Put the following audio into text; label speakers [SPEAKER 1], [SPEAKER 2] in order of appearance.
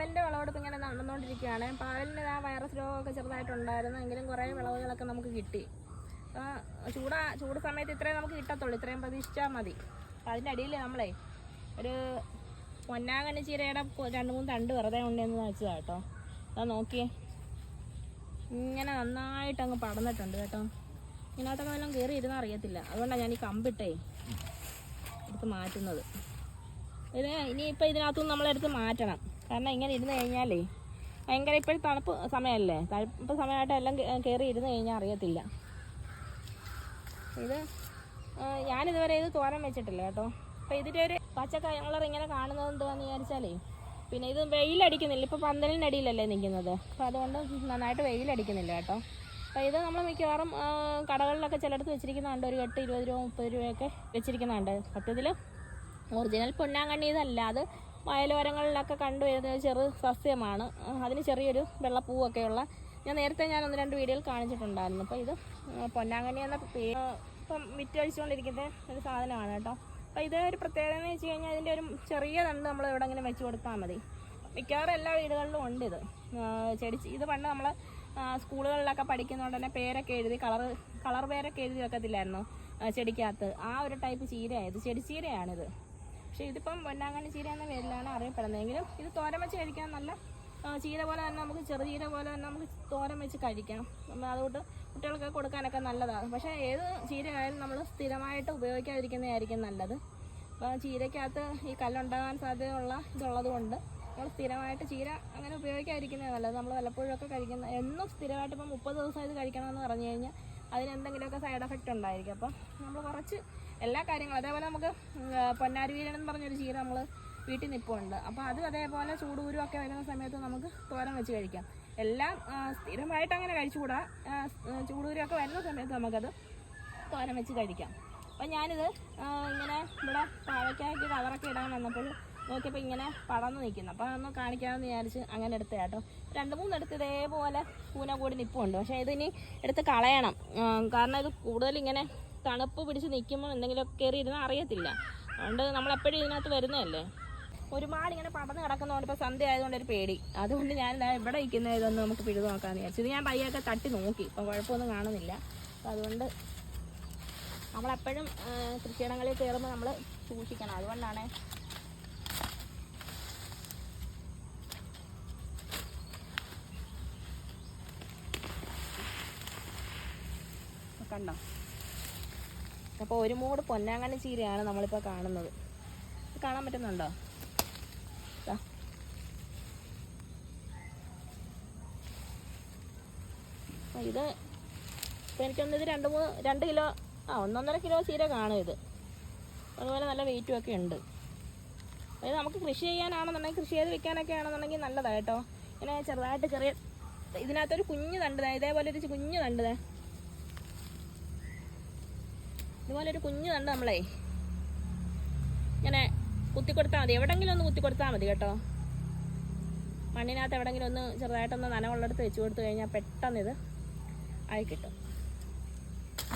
[SPEAKER 1] പാവലിന്റെ വിളവെടുപ്പ് ഇങ്ങനെ നടന്നുകൊണ്ടിരിക്കുകയാണ്. പാവലിന് ആ വൈറസ് രോഗമൊക്കെ ചെറുതായിട്ടുണ്ടായിരുന്നു. എങ്കിലും കുറേ വിളവുകളൊക്കെ നമുക്ക് കിട്ടി. അപ്പോൾ ചൂടാ ചൂട് സമയത്ത് ഇത്രയും നമുക്ക് കിട്ടത്തുള്ളൂ. ഇത്രയും പ്രതീക്ഷിച്ചാൽ മതി. അപ്പോൾ അതിന്റെ അടിയിൽ നമ്മളെ ഒരു പൊന്നാങ്കണ്ണി ചീരയുടെ രണ്ട് മൂന്ന് തണ്ട് വെറുതെ ഉണ്ടെന്ന് വെച്ചതാണ് കേട്ടോ. അതാ നോക്കിയേ. ഇങ്ങനെ നന്നായിട്ട് അങ്ങ് പടന്നിട്ടുണ്ട് കേട്ടോ. ഇതിനകത്തൊക്കെ വല്ലതും കയറി ഇരുന്നാൽ അറിയത്തില്ല. അതുകൊണ്ടാണ് ഞാൻ ഈ കമ്പിട്ടേ എടുത്ത് മാറ്റുന്നത്. ഇത് ഇനിയിപ്പോൾ ഇതിനകത്തുനിന്ന് നമ്മളെടുത്ത് മാറ്റണം. കാരണം ഇങ്ങനെ ഇരുന്ന് കഴിഞ്ഞാലേ ഭയങ്കര ഇപ്പോഴും തണുപ്പ് സമയമല്ലേ? തണുപ്പ് സമയമായിട്ട് എല്ലാം കയറി ഇരുന്ന് കഴിഞ്ഞാൽ അറിയത്തില്ല. ഇത് ഞാനിതുവരെ ഇത് തോരൻ വെച്ചിട്ടില്ല കേട്ടോ. അപ്പോൾ ഇതിന്റെ ഒരു പച്ച കളർ ഇങ്ങനെ കാണുന്നത് എന്തുവാന്ന് വിചാരിച്ചാലേ പിന്നെ ഇത് വെയിലടിക്കുന്നില്ല. ഇപ്പോൾ പന്തലിന്റെ അടിയിലല്ലേ നിൽക്കുന്നത് അപ്പോൾ അതുകൊണ്ട് നന്നായിട്ട് വെയിലടിക്കുന്നില്ല കേട്ടോ. അപ്പോൾ ഇത് നമ്മൾ മിക്കവാറും കടകളിലൊക്കെ ചിലയിടത്ത് വെച്ചിരിക്കുന്നുണ്ട്. ഒരു എട്ട് ഇരുപത് രൂപ മുപ്പത് രൂപയൊക്കെ വെച്ചിരിക്കുന്നുണ്ട്. സത്യത്തിൽ ഒറിജിനൽ പൊന്നാങ്കണ്ണി ഇതല്ല. അത് വയലോരങ്ങളിലൊക്കെ കണ്ടുവരുന്ന ചെറു സസ്യമാണ്. അതിന് ചെറിയൊരു വെള്ളപ്പൂവൊക്കെയുള്ള. ഞാൻ നേരത്തെ ഞാൻ ഒന്ന് രണ്ട് വീഡിയോയിൽ കാണിച്ചിട്ടുണ്ടായിരുന്നു. അപ്പോൾ ഇത് പൊന്നാങ്കണ്ണി എന്ന പേര് ഇപ്പം വിറ്റഴിച്ചുകൊണ്ടിരിക്കുന്ന ഒരു സാധനമാണ് കേട്ടോ. അപ്പോൾ ഇത് ഒരു പ്രത്യേകത എന്ന് വെച്ച് കഴിഞ്ഞാൽ ഇതിന്റെ ഒരു ചെറിയ തണ്ട് നമ്മൾ ഇവിടെ ഇങ്ങനെ വെച്ച് കൊടുത്താൽ മതി. മിക്കവാറും എല്ലാ വീടുകളിലും ഉണ്ട് ഇത്. ചെടി ഇത് പണ്ട് നമ്മൾ സ്കൂളുകളിലൊക്കെ പഠിക്കുന്നതുകൊണ്ട് തന്നെ പേരൊക്കെ എഴുതി കളർ കളർ പേരൊക്കെ എഴുതി വെക്കത്തില്ലായിരുന്നു ചെടിക്കകത്ത്. ആ ഒരു ടൈപ്പ് ചീരയായത് ചെടിച്ചീരയാണിത് പക്ഷേ ഇതിപ്പം പൊന്നാങ്കണ്ണി ചീര എന്ന പേരിലാണ് അറിയപ്പെടുന്നതെങ്കിലും ഇത് തോരൻ വെച്ച് കഴിക്കാൻ നല്ല ചീര പോലെ തന്നെ നമുക്ക് ചെറുചീര പോലെ തന്നെ നമുക്ക് തോരൻ വെച്ച് കഴിക്കാം നമ്മൾ അതുകൊണ്ട് കുട്ടികൾക്ക് കൊടുക്കാനൊക്കെ നല്ലതാണ്. പക്ഷേ ഏത് ചീര ആയാലും നമ്മൾ സ്ഥിരമായിട്ട് ഉപയോഗിക്കാതിരിക്കുന്നതായിരിക്കും നല്ലത്. അപ്പോൾ ചീരക്കകത്ത് ഈ കല്ലുണ്ടാകാൻ സാധ്യതയുള്ള ഇതുള്ളത് കൊണ്ട് നമ്മൾ സ്ഥിരമായിട്ട് ചീര അങ്ങനെ ഉപയോഗിക്കാതിരിക്കുന്നത് നല്ലത്. നമ്മൾ വല്ലപ്പോഴൊക്കെ കഴിക്കുന്ന എന്നും സ്ഥിരമായിട്ട് ഇപ്പം മുപ്പത് ദിവസം ഇത് കഴിക്കണമെന്ന് പറഞ്ഞു കഴിഞ്ഞാൽ അതിന് എന്തെങ്കിലുമൊക്കെ സൈഡ് എഫക്റ്റ് ഉണ്ടായിരിക്കും. അപ്പം നമ്മൾ കുറച്ച് എല്ലാ കാര്യങ്ങളും. അതേപോലെ നമുക്ക് പൊന്നാരി വീരൻ എന്ന് പറഞ്ഞൊരു ചീര നമ്മൾ വീട്ടിൽ നിൽപ്പുണ്ട് അപ്പോൾ അത് അതേപോലെ ചൂടൂരും ഒക്കെ വരുന്ന സമയത്ത് നമുക്ക് തോരൻ വെച്ച് കഴിക്കാം. എല്ലാം സ്ഥിരമായിട്ട് അങ്ങനെ കഴിച്ചുകൂടാ. ഒക്കെ വരുന്ന സമയത്ത് നമുക്കത് തോരൻ വെച്ച് കഴിക്കാം. അപ്പോൾ ഞാനിത് ഇങ്ങനെ ഇവിടെ പാവയ്ക്കായ്ക്ക് കവറൊക്കെ ഇടാൻ വന്നപ്പോൾ നോക്കിയപ്പോൾ ഇങ്ങനെ പടർന്ന് നിൽക്കുന്നു അപ്പോൾ അതൊന്ന് കാണിക്കാമെന്ന് വിചാരിച്ച് അങ്ങനെ എടുത്ത കേട്ടോ. രണ്ട് മൂന്നെടുത്ത് ഇതേപോലെ കൂന കൂടി നിൽപ്പുണ്ട് പക്ഷേ ഇതിനി എടുത്ത് കളയണം. കാരണം ഇത് കൂടുതൽ ഇങ്ങനെ തണുപ്പ് പിടിച്ച് നിൽക്കുമ്പോൾ എന്തെങ്കിലുമൊക്കെ കയറി ഇരുന്നാൽ അറിയത്തില്ല. അതുകൊണ്ട് നമ്മളെപ്പോഴും ഇതിനകത്ത് വരുന്നതല്ലേ? ഒരുപാട് ഇങ്ങനെ പടന്ന് കിടക്കുന്നതുകൊണ്ട് ഇപ്പോൾ സന്ധ്യ ആയതുകൊണ്ട് ഒരു പേടി. അതുകൊണ്ട് ഞാൻ ഇവിടെ ഇരിക്കുന്ന ഇതൊന്ന് നമുക്ക് പിഴുതു നോക്കാമെന്ന് വിചാരിച്ചു. ഇത് ഞാൻ പയ്യൊക്കെ തട്ടി നോക്കി. ഇപ്പം കുഴപ്പമൊന്നും കാണുന്നില്ല. അപ്പോൾ അതുകൊണ്ട് നമ്മളെപ്പോഴും കൃഷിയിടങ്ങളിൽ കയറുമ്പോൾ നമ്മൾ സൂക്ഷിക്കണം. അതുകൊണ്ടാണ് കണ്ടോ? അപ്പോൾ ഒരു മൂട് പൊന്നാങ്കണ്ണി ചീരയാണ് നമ്മളിപ്പോൾ കാണുന്നത്. കാണാൻ പറ്റുന്നുണ്ടോ? ഇത് ഇപ്പം ഇത് രണ്ട് മൂന്ന് രണ്ട് കിലോ ആ ഒന്നൊന്നര കിലോ ചീര കാണും ഇത്. അതുപോലെ നല്ല വെയിറ്റും ഒക്കെ ഉണ്ട്. അതായത് നമുക്ക് കൃഷി ചെയ്യാനാണെന്നുണ്ടെങ്കിൽ കൃഷി ചെയ്ത് വെക്കാനൊക്കെ ആണെന്നുണ്ടെങ്കിൽ നല്ലതാണ് കേട്ടോ. ഇങ്ങനെ ചെറുതായിട്ട് ചെറിയ ഇതിനകത്തൊരു കുഞ്ഞു തണ്ട് ഇതേപോലെ ഒരു കുഞ്ഞു തണ്ട് ഇതുപോലെ ഒരു കുഞ്ഞ് കണ്ട് നമ്മളേ. ഇങ്ങനെ കുത്തി കൊടുത്താൽ മതി. എവിടെങ്കിലും ഒന്ന് കുത്തി കൊടുത്താൽ മതി കേട്ടോ. മണ്ണിനകത്ത് എവിടെങ്കിലും ഒന്ന് ചെറുതായിട്ടൊന്ന് നനവുള്ളിടത്ത് വെച്ച് കൊടുത്തു കഴിഞ്ഞാൽ പെട്ടെന്ന് ഇത് ആയി കിട്ടും.